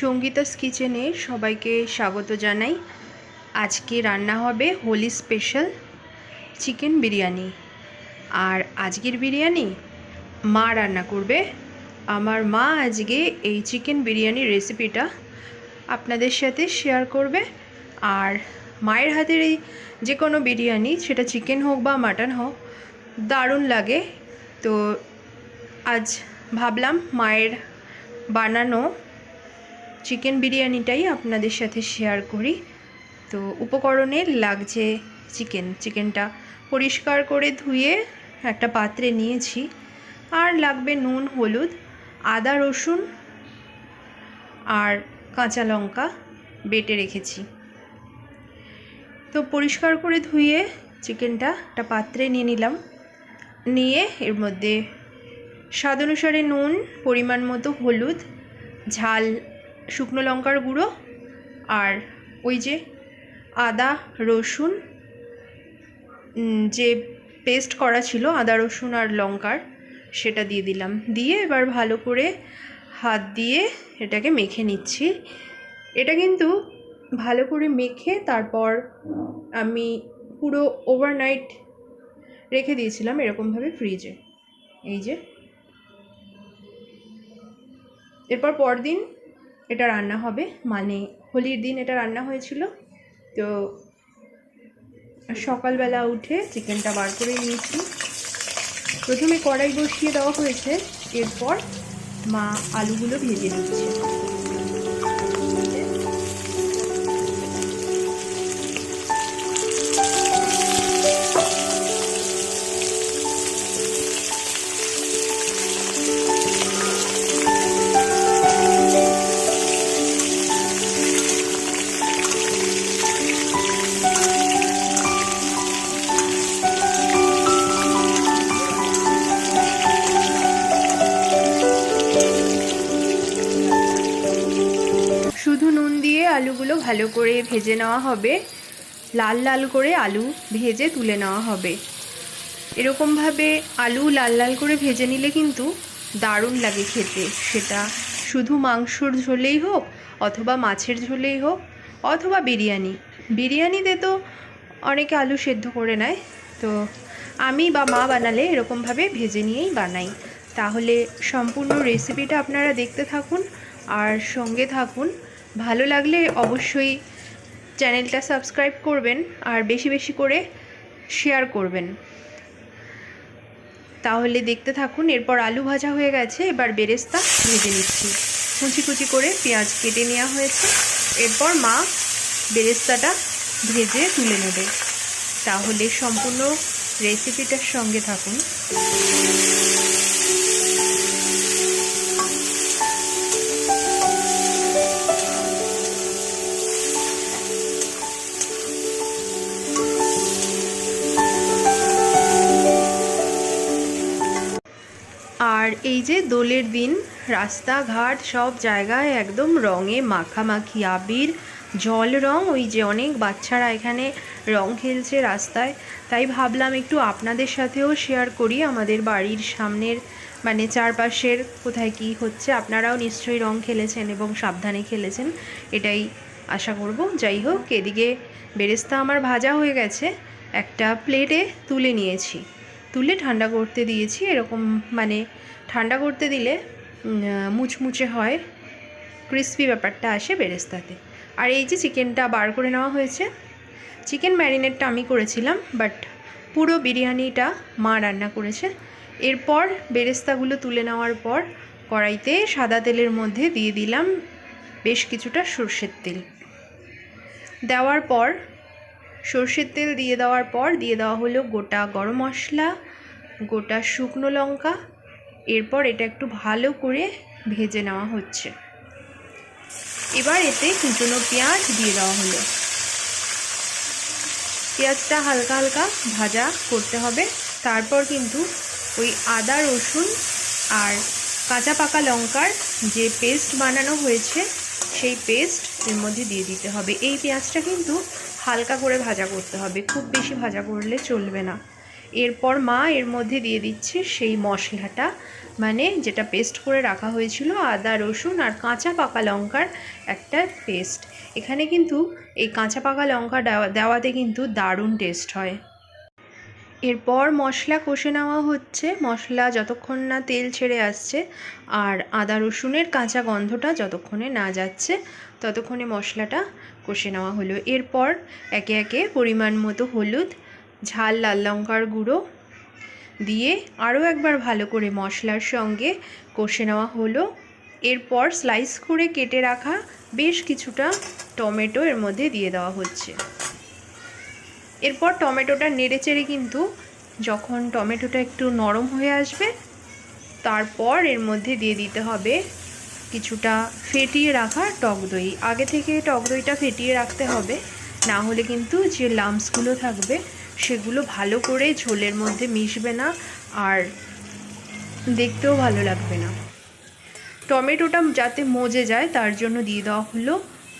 সঙ্গীতাস কিচেনে সবাইকে স্বাগত জানাই। আজকে রান্না হবে হোলি স্পেশাল চিকেন বিরিয়ানি। আর আজকের বিরিয়ানি মা রান্না করবে। আমার মা আজকে এই চিকেন বিরিয়ানির রেসিপিটা আপনাদের সাথে শেয়ার করবে। আর মায়ের হাতের এই যে কোনো বিরিয়ানি, সেটা চিকেন হোক বা মাটন হোক, দারুণ লাগে। তো আজ ভাবলাম মায়ের বানানো চিকেন বিরিয়ানিটাই আপনাদের সাথে শেয়ার করি। তো উপকরণে লাগছে চিকেন। চিকেনটা পরিষ্কার করে ধুয়ে একটা পাত্রে নিয়েছি। আর লাগবে নুন, হলুদ, আদা, রসুন আর কাঁচা লঙ্কা বেটে রেখেছি। তো পরিষ্কার করে ধুয়ে চিকেনটা একটা পাত্রে নিয়ে নিলাম। নিয়ে এর মধ্যে স্বাদ অনুসারে নুন, পরিমাণ মতো হলুদ, ঝাল শুকনো লঙ্কার গুঁড়ো আর ওই যে আদা, রসুন যে পেস্ট করা ছিল, আদা, রসুন আর লঙ্কার, সেটা দিয়ে দিলাম। দিয়ে এবার ভালো করে হাত দিয়ে এটাকে মেখে নিচ্ছি। এটা কিন্তু ভালো করে মেখে তারপর আমি পুরো ওভারনাইট রেখে দিয়েছিলাম এরকমভাবে ফ্রিজে এই যে। এরপর পরদিন এটা রান্না হবে। মানে হোলির দিন এটা রান্না হয়েছিল। তো সকালবেলা উঠে চিকেনটা বার করে নিয়েছি। প্রথমে কড়াই বসিয়ে দেওয়া হয়েছে। এরপর মা আলুগুলো ভেজে নিচ্ছে। ভালো করে ভেজে নেওয়া হবে। লাল লাল করে আলু ভেজে তুলে নেওয়া হবে। এরকমভাবে আলু লাল লাল করে ভেজে নিলে কিন্তু দারুণ লাগে খেতে। সেটা শুধু মাংসর ঝোলেই হোক অথবা মাছের ঝোলেই হোক অথবা বিরিয়ানি। বিরিয়ানিতে তো অনেকে আলু সেদ্ধ করে নেয়। তো আমি বা মা বানালে এরকমভাবে ভেজে নিয়েই বানাই। তাহলে সম্পূর্ণ রেসিপিটা আপনারা দেখতে থাকুন আর সঙ্গে থাকুন। ভালো লাগলে অবশ্যই চ্যানেলটা সাবস্ক্রাইব করবেন আর বেশি বেশি করে শেয়ার করবেন। তাহলে দেখতে থাকুন, এরপর আলু ভাজা হয়ে গেছে, এবার বেরেস্তা ভেজে নিচ্ছি। কুচি কুচি করে পেঁয়াজ কেটে নেওয়া হয়েছে। এরপর মা বেরেস্তাটা ভেজে তুলে নেবে। তাহলে সম্পূর্ণ রেসিপিটার সঙ্গে থাকুন। এই যে দোলের দিন, রাস্তাঘাট সব জায়গায় একদম রঙে মাখামাখি আবির, জল রং, ওই যে অনেক বাচ্চারা এখানে রং খেলছে রাস্তায়। তাই ভাবলাম একটু আপনাদের সাথেও শেয়ার করি আমাদের বাড়ির সামনের মানে চারপাশের কোথায় কি হচ্ছে। আপনারাও নিশ্চয়ই রং খেলেছেন এবং সাবধানে খেলেছেন, এটাই আশা করব। যাই হোক, এদিকে বেরেস্তা আমার ভাজা হয়ে গেছে, একটা প্লেটে তুলে নিয়েছি। তুলে ঠান্ডা করতে দিয়েছি, এরকম মানে ঠান্ডা করতে দিলে মুচমুচে হয় ক্রিস্পি ব্যাপারটা আসে বেরেস্তাতে। আর এই যে চিকেনটা বার করে নেওয়া হয়েছে, চিকেন ম্যারিনেটটা আমি করেছিলাম, বাট পুরো বিরিয়ানিটা মা রান্না করেছে। এরপর বেরেস্তাগুলো তুলে নেওয়ার পর কড়াইতে সাদা তেলের মধ্যে দিয়ে দিলাম বেশ কিছুটা সর্ষের তেল। দেওয়ার পর, সর্ষের তেল দিয়ে দেওয়ার পর দিয়ে দেওয়া হলো গোটা গরম মশলা, গোটা শুকনো লঙ্কা এরপর এটা একটু ভালো করে ভেজে নেওয়া হচ্ছে। এবার এতে কুচনো পেঁয়াজ দিয়ে দেওয়া হলো। পেঁয়াজটা হালকা হালকা ভাজা করতে হবে। তারপর কিন্তু ওই আদা, রসুন আর কাঁচা পাকা লঙ্কার যে পেস্ট বানানো হয়েছে, সেই পেস্ট এর মধ্যে দিয়ে দিতে হবে। এই পেঁয়াজটা কিন্তু হালকা করে ভাজা করতে হবে। খুব বেশি ভাজা করলে চলবে না। এরপর মা এর মধ্যে দিয়ে দিচ্ছে সেই মশলাটা মানে যেটা পেস্ট করে রাখা হয়েছিল, আদা, রসুন আর কাঁচা পাকা লঙ্কার একটা পেস্ট এখানে কিন্তু এই কাঁচা পাকা লঙ্কা দেওয়া, দেওয়াতে কিন্তু দারুণ টেস্ট হয়। এরপর মশলা কষে নেওয়া হচ্ছে। মশলা যতক্ষণ না তেল ছেড়ে আসছে আর আদা, রসুনের কাঁচা গন্ধটা যতক্ষণে না যাচ্ছে, ততক্ষণে মশলাটা কষে নেওয়া হলো। এরপর একে একে পরিমাণ মতো হলুদ ঝাল লাল লঙ্কার গুঁড়ো দিয়ে আরও একবার ভালো করে মশলার সঙ্গে কষে নেওয়া হলো। এরপর স্লাইস করে কেটে রাখা বেশ কিছুটা টমেটো এর মধ্যে দিয়ে দেওয়া হচ্ছে। এরপর টমেটোটা নেড়ে চেড়ে কিন্তু যখন টমেটোটা একটু নরম হয়ে আসবে, তারপর এর মধ্যে দিয়ে দিতে হবে কিছুটা ফেটিয়ে রাখা টক দই। আগে থেকে টক দইটা ফেটিয়ে রাখতে হবে, না হলে কিন্তু যে লামসগুলো থাকবে সেগুলো ভালো করে ঝোলের মধ্যে মিশবে না আর দেখতেও ভালো লাগবে না। টমেটোটা যাতে মজে যায়, তার জন্য দিয়ে দেওয়া হলো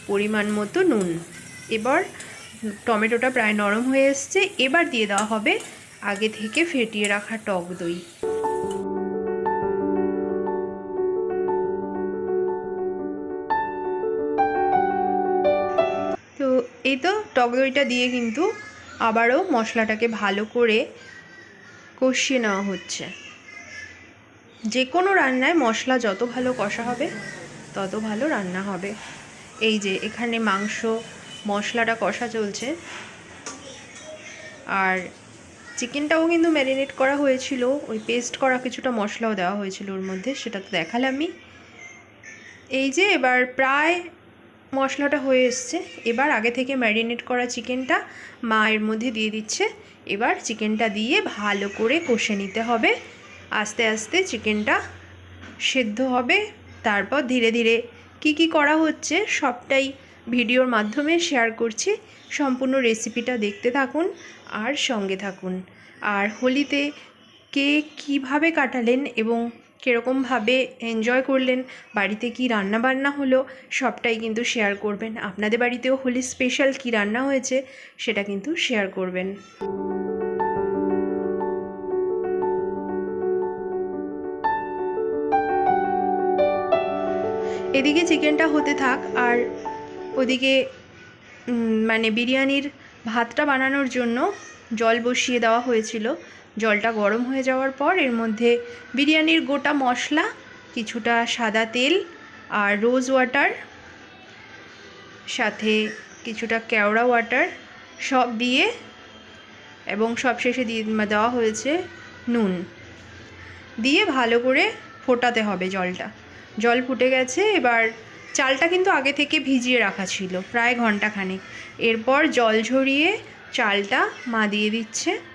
পরিমাণ মতো নুন। এবার টমেটোটা প্রায় নরম হয়ে এসছে। এবার দিয়ে দেওয়া হবে আগে থেকে ফেটিয়ে রাখা টক দই। তো এই তো টক দইটা দিয়ে কিন্তু আবারও মশলাটাকে ভালো করে কষিয়ে নেওয়া হচ্ছে। যে কোনো রান্নায় মশলা যত ভালো কষা হবে, তত ভালো রান্না হবে। এই যে এখানে মাংস মশলাটা কষা চলছে। আর চিকেনটাও কিন্তু ম্যারিনেট করা হয়েছিল, ওই পেস্ট করা কিছুটা মশলাও দেওয়া হয়েছিল ওর মধ্যে, সেটা তো দেখালামই। এই যে এবার প্রায় মশলাটা হয়ে এসছে। এবার আগে থেকে ম্যারিনেট করা চিকেনটা মা এর মধ্যে দিয়ে দিচ্ছে। এবার চিকেনটা দিয়ে ভালো করে কষে নিতে হবে। আস্তে আস্তে চিকেনটা সেদ্ধ হবে। তারপর ধীরে ধীরে কি কি করা হচ্ছে সবটাই ভিডিওর মাধ্যমে শেয়ার করছি। সম্পূর্ণ রেসিপিটা দেখতে থাকুন আর সঙ্গে থাকুন। আর হোলিতে কে কীভাবে কাটালেন এবং কীরকমভাবে এনজয় করলেন, বাড়িতে কি রান্না বান্না হলো, সবটাই কিন্তু শেয়ার করবেন। আপনাদের বাড়িতেও হোলি স্পেশাল কি রান্না হয়েছে, সেটা কিন্তু শেয়ার করবেন। এদিকে চিকেনটা হতে থাক, আর ওদিকে মানে বিরিয়ানির ভাতটা বানানোর জন্য জল বসিয়ে দেওয়া হয়েছিল। জলটা গরম হয়ে যাওয়ার পর এর মধ্যে বিরিয়ানির গোটা মশলা, কিছুটা সাদা তেল আর রোজ ওয়াটার সাথে কিছুটা কেওড়া ওয়াটার সব দিয়ে এবং সবশেষে দিয়ে দেওয়া হয়েছে নুন। দিয়ে ভালো করে ফোটাতে হবে জলটা। জল ফুটে গেছে, এবার চালটা কিন্তু আগে থেকে ভিজিয়ে রাখা ছিল, প্রায় ঘন্টাখানেক। এরপর জল ঝরিয়ে চালটা মা দিয়ে দিচ্ছে।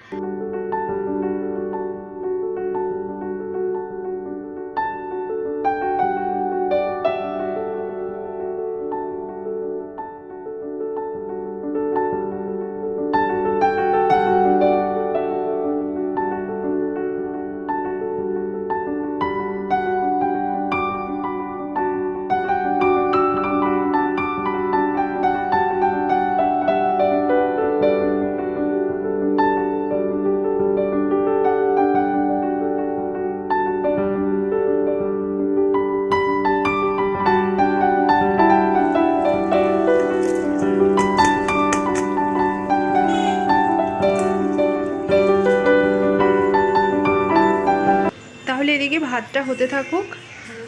ভাতটা হতে থাকুক।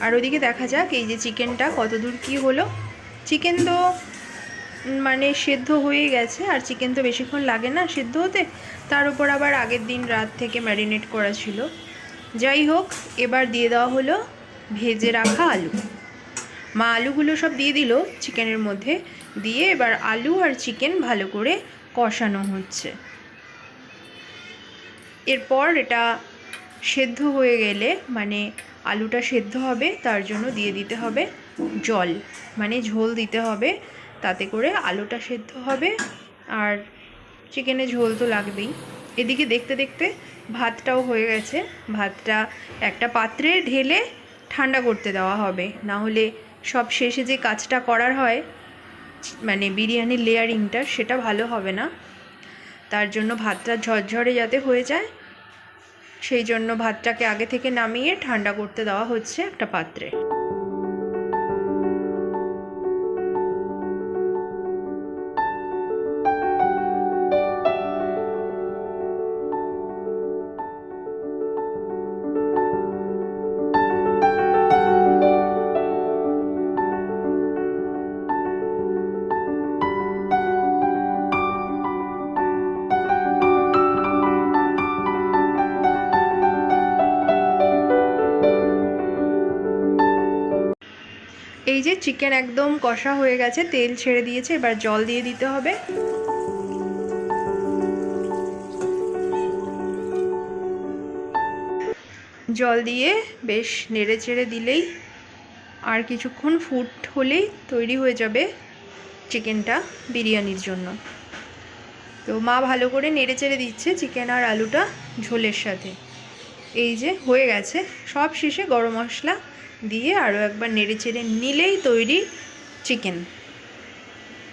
আর ওদিকে দেখা যাক, এই যে চিকেনটা কত দূর কী হলো। চিকেন তো মানে সেদ্ধ হয়ে গেছে, আর চিকেন তো বেশিক্ষণ লাগে না সেদ্ধ হতে। তার উপর আবার আগের দিন রাত থেকে ম্যারিনেট করা ছিল। যাই হোক, এবার দিয়ে দেওয়া হলো ভেজে রাখা আলু। মা আলুগুলো সব দিয়ে দিল চিকেনের মধ্যে। দিয়ে এবার আলু আর চিকেন ভালো করে কষানো হচ্ছে। এরপর এটা সেদ্ধ হয়ে গেলে মানে আলুটা সেদ্ধ হবে, তার জন্য দিয়ে দিতে হবে জল। মানে ঝোল দিতে হবে, তাতে করে আলুটা সেদ্ধ হবে আর চিকেনে ঝোল তো লাগবেই। এদিকে দেখতে দেখতে ভাতটাও হয়ে গেছে। ভাতটা একটা পাত্রে ঢেলে ঠান্ডা করতে দেওয়া হবে। না হলে সব শেষে যে কাজটা করার হয় মানে বিরিয়ানির লেয়ারিংটা, সেটা ভালো হবে না। তার জন্য ভাতটা ঝরঝরে যাতে হয়ে যায় সেই জন্য ভাতটাকে আগে থেকে নামিয়ে ঠান্ডা করতে দেওয়া হচ্ছে একটা পাত্রে। চিকেন একদম কষা হয়ে গেছে, তেল ছেড়ে দিয়েছে, এবার জল দিয়ে দিতে হবে। জল দিয়ে বেশ নেড়ে চেড়ে দিলেই আর কিছুক্ষণ ফুট হলেই তৈরি হয়ে যাবে চিকেনটা বিরিয়ানির জন্য। তো মা ভালো করে নেড়ে চেড়ে দিচ্ছে চিকেন আর আলুটা ঝোলের সাথে। এই যে হয়ে গেছে, সব শেষে গরম মশলা দিয়ে আরও একবার নেড়ে চেড়ে নিলেই তৈরি চিকেন।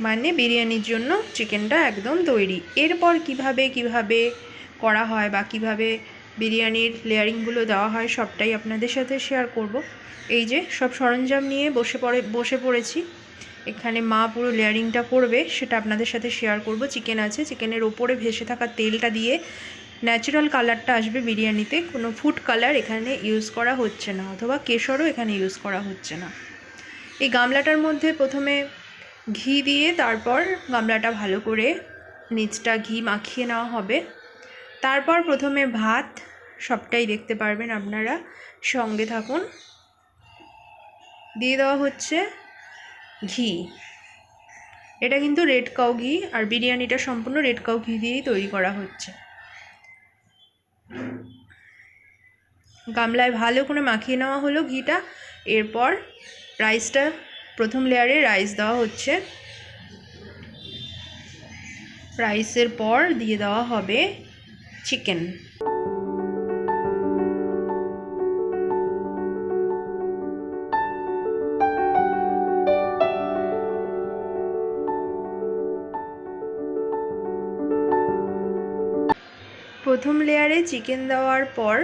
মানে বিরিয়ানির জন্য চিকেনটা একদম তৈরি। এরপর কীভাবে কীভাবে করা হয় বা কীভাবে বিরিয়ানির লেয়ারিংগুলো দেওয়া হয় সবটাই আপনাদের সাথে শেয়ার করব। এই যে সব সরঞ্জাম নিয়ে বসে পড়ে, বসে পড়েছি। এখানে মা পুরো লেয়ারিংটা করবে, সেটা আপনাদের সাথে শেয়ার করব। চিকেন আছে, চিকেনের ওপরে ভেসে থাকা তেলটা দিয়ে ন্যাচারাল কালারটা আসবে বিরিয়ানিতে। কোনো ফুড কালার এখানে ইউজ করা হচ্ছে না, অথবা কেশরও এখানে ইউজ করা হচ্ছে না। এই গামলাটার মধ্যে প্রথমে ঘি দিয়ে তারপর গামলাটা ভালো করে নিচটা ঘি মাখিয়ে নেওয়া হবে। তারপর প্রথমে ভাত, সবটাই দেখতে পারবেন আপনারা। সঙ্গে থাকুন। দিয়ে দেওয়া হচ্ছে ঘি। এটা কিন্তু রেড কাউ ঘি, আর বিরিয়ানিটা সম্পূর্ণ রেড কাউ ঘি দিয়েই তৈরি করা হচ্ছে। গামলায় ভালো করে মাখিয়ে নেওয়া হলো ঘিটা। এরপর রাইসটা প্রথম লেয়ারে রাইস দেওয়া হচ্ছে। রাইসের পর দিয়ে দেওয়া হবে চিকেন প্রথম লেয়ারে চিকেন দেওয়ার পর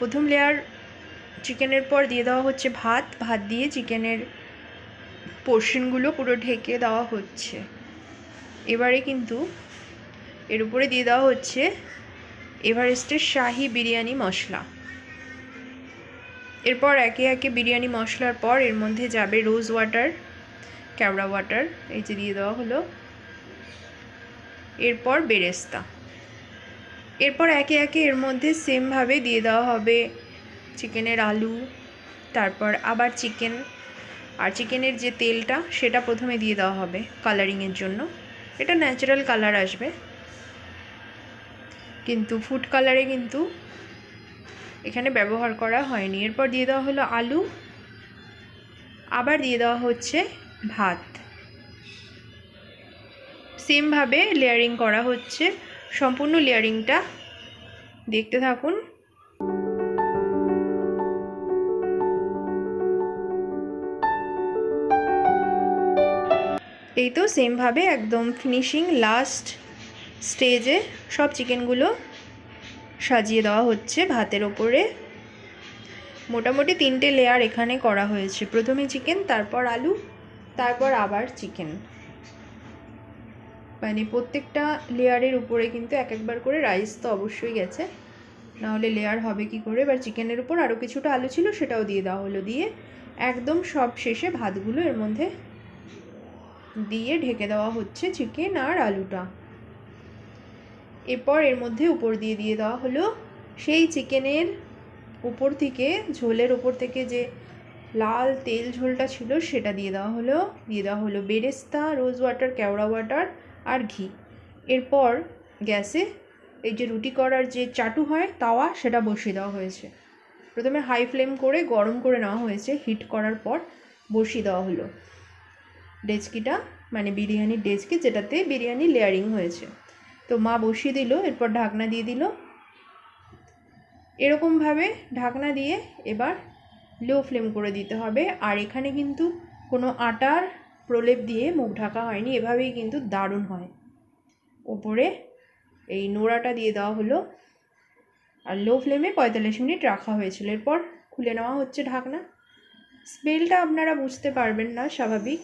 প্রথম লেয়ার চিকেনের পর দিয়ে দেওয়া হচ্ছে ভাত। ভাত দিয়ে চিকেনের পোর্শনগুলো পুরো ঢেকে দেওয়া হচ্ছে। এবারে কিন্তু এর উপরে দিয়ে দেওয়া হচ্ছে এভারেস্টের শাহি বিরিয়ানি মশলা। এরপর একে একে বিরিয়ানি মশলার পর এর মধ্যে যাবে রোজ ওয়াটার ক্যাবড়া ওয়াটার এই যে দিয়ে দেওয়া হলো। এরপর বেরেস্তা। এরপর একে একে এর মধ্যে সেমভাবে দিয়ে দেওয়া হবে। চিকেনের আলু, তারপর আবার চিকেন আর চিকেনের যে তেলটা, সেটা প্রথমে দিয়ে দেওয়া হবে কালারিংয়ের জন্য। এটা ন্যাচারাল কালার আসবে। কিন্তু ফুড কালারে কিন্তু এখানে ব্যবহার করা হয়নি। এরপর দিয়ে দেওয়া হলো আলু। আবার দিয়ে দেওয়া হচ্ছে ভাত। সেমভাবে লেয়ারিং করা হচ্ছে সম্পূর্ণ লেয়ারিংটা দেখতে থাকুন। এই তো সেমভাবে একদম ফিনিশিং লাস্ট স্টেজে সব চিকেনগুলো সাজিয়ে দেওয়া হচ্ছে ভাতের ওপরে। মোটামুটি তিনটে লেয়ার এখানে করা হয়েছে। প্রথমে চিকেন তারপর আলু, তারপর আবার চিকেন মানে প্রত্যেকটা লেয়ারের উপরে কিন্তু এক একবার করে রাইস তো অবশ্যই গেছে। নাহলে লেয়ার হবে কি করে? এবার চিকেনের উপর আরও কিছুটা আলু ছিল সেটাও দিয়ে দেওয়া হলো। দিয়ে একদম সব শেষে ভাতগুলো এর মধ্যে দিয়ে ঢেকে দেওয়া হচ্ছে চিকেন আর আলুটা। এরপর এর মধ্যে উপর দিয়ে দিয়ে দেওয়া হলো সেই চিকেনের উপর থেকে, ঝোলের উপর থেকে যে লাল তেল ঝোলটা ছিল সেটা দিয়ে দেওয়া হলো। দিয়ে দেওয়া হলো বেরেস্তা, রোজ ওয়াটার, কেওড়া ওয়াটার আর ঘি। এরপর গ্যাসে এই যে রুটি করার যে চাটু হয়, তাওয়া, সেটা বসিয়ে দেওয়া হয়েছে। প্রথমে হাই ফ্লেম করে, গরম করে নেওয়া হয়েছে। হিট করার পর বসিয়ে দেওয়া হলো। ডেচকিটা মানে বিরিয়ানির ডেচকি, যেটাতে বিরিয়ানি লেয়ারিং হয়েছে। তো মা বসিয়ে দিল, এরপর ঢাকনা দিয়ে দিল। এরকমভাবে ঢাকনা দিয়ে এবার লো ফ্লেম করে দিতে হবে। আর এখানে কিন্তু কোনো আটার প্রলেপ দিয়ে মুখ ঢাকা হয়নি, এভাবেই কিন্তু দারুণ হয়। ওপরে এই নোড়াটা দিয়ে দেওয়া হলো আর লো ফ্লেমে পঁয়তাল্লিশ মিনিট রাখা হয়েছিল। এরপর খুলে নেওয়া হচ্ছে ঢাকনা। স্মেলটা আপনারা বুঝতে পারবেন না, স্বাভাবিক।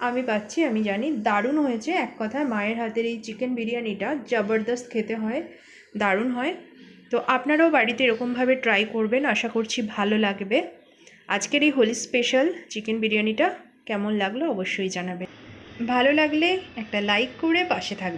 আমি পাচ্ছি, আমি জানি। দারুণ হয়েছে। এক কথায় মায়ের হাতের এই চিকেন বিরিয়ানিটা জবরদস্ত খেতে হয়, দারুণ হয়। তো আপনারাও বাড়িতে এরকমভাবে ট্রাই করবেন। আশা করছি ভালো লাগবে। আজকের এই হোলি স্পেশাল চিকেন বিরিয়ানিটা কেমন লাগল অবশ্যই জানাবেন। ভালো লাগলে একটা লাইক করে পাশে থাকবেন।